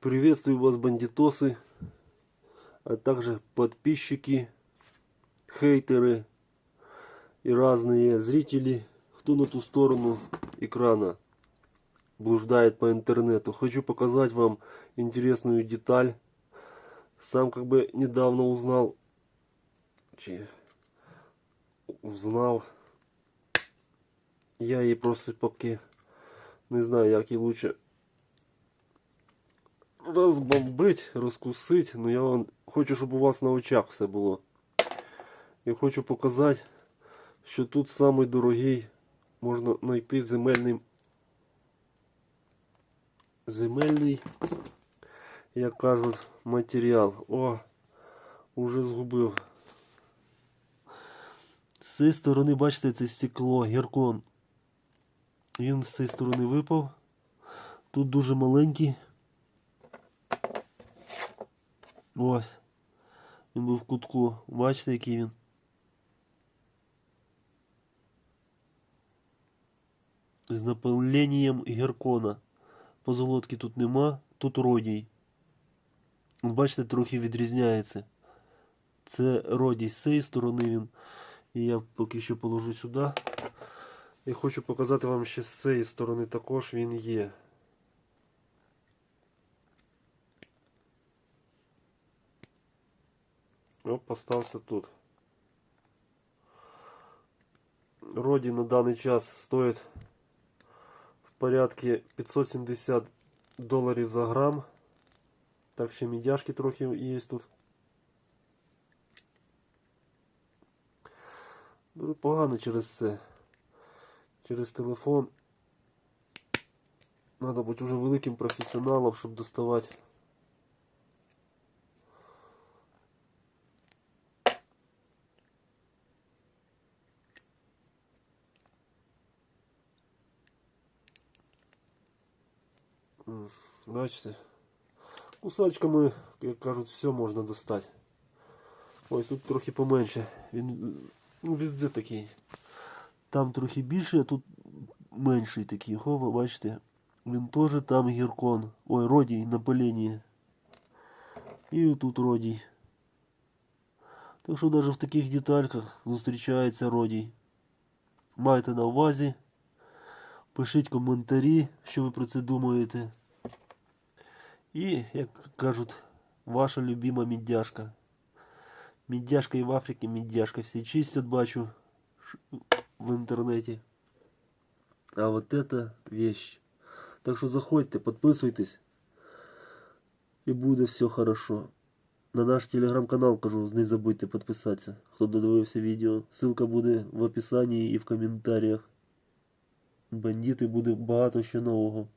Приветствую вас, бандитосы, а также подписчики, хейтеры и разные зрители, кто на ту сторону экрана блуждает по интернету. Хочу показать вам интересную деталь. Сам как бы недавно узнал, чи узнав. Я її просто поки не знаю, як її лучше розбомбить, розкусить, но я вам хочу, щоб у вас на очах все було. І хочу показати, що тут самий можна знайти земельний земельний, як кажуть, матеріал. О, уже згубив. З цієї сторони, бачите, це стекло, гіркон. Він з цієї сторони випав. Тут дуже маленький. Ось. Він був в кутку. Бачите, який він? З напиленням гіркона. Позолотки тут нема, тут родій. Бачите, трохи відрізняється. Це родій з цієї сторони він. І я поки що положу сюди. І хочу показати вам ще з цієї сторони також він є. Оп, остався тут. Роді на даний час стоїть в порядку 570 доларів за грам. Так ще мідяшки трохи є тут. Дуже погано через це. Через телефон. Надо бути уже великим професіоналом, щоб доставати. Бачите? Кусачками, як кажуть, все можна достати. Ось тут трохи поменше. Він ну, везде такий. Там трохи більше, а тут менший такий. Хова, бачите? Він теж там гіркон. Ой, родій на палінні. І тут родій. Так що навіть в таких детальках зустрічається родій. Майте на увазі. Пишіть коментарі, що ви про це думаєте. І, як кажуть, ваша любима мідяшка. Мідяшка і в Африці мідяшка. Всі чистять, бачу в інтернеті. А вот это вещь. Так що заходьте, підписуйтесь. І буде все хорошо. На наш телеграм-канал кажу, не забудьте підписатися. Хто додивився відео. Ссылка буде в описанні і в коментарях. Бандити буде багато ще нового.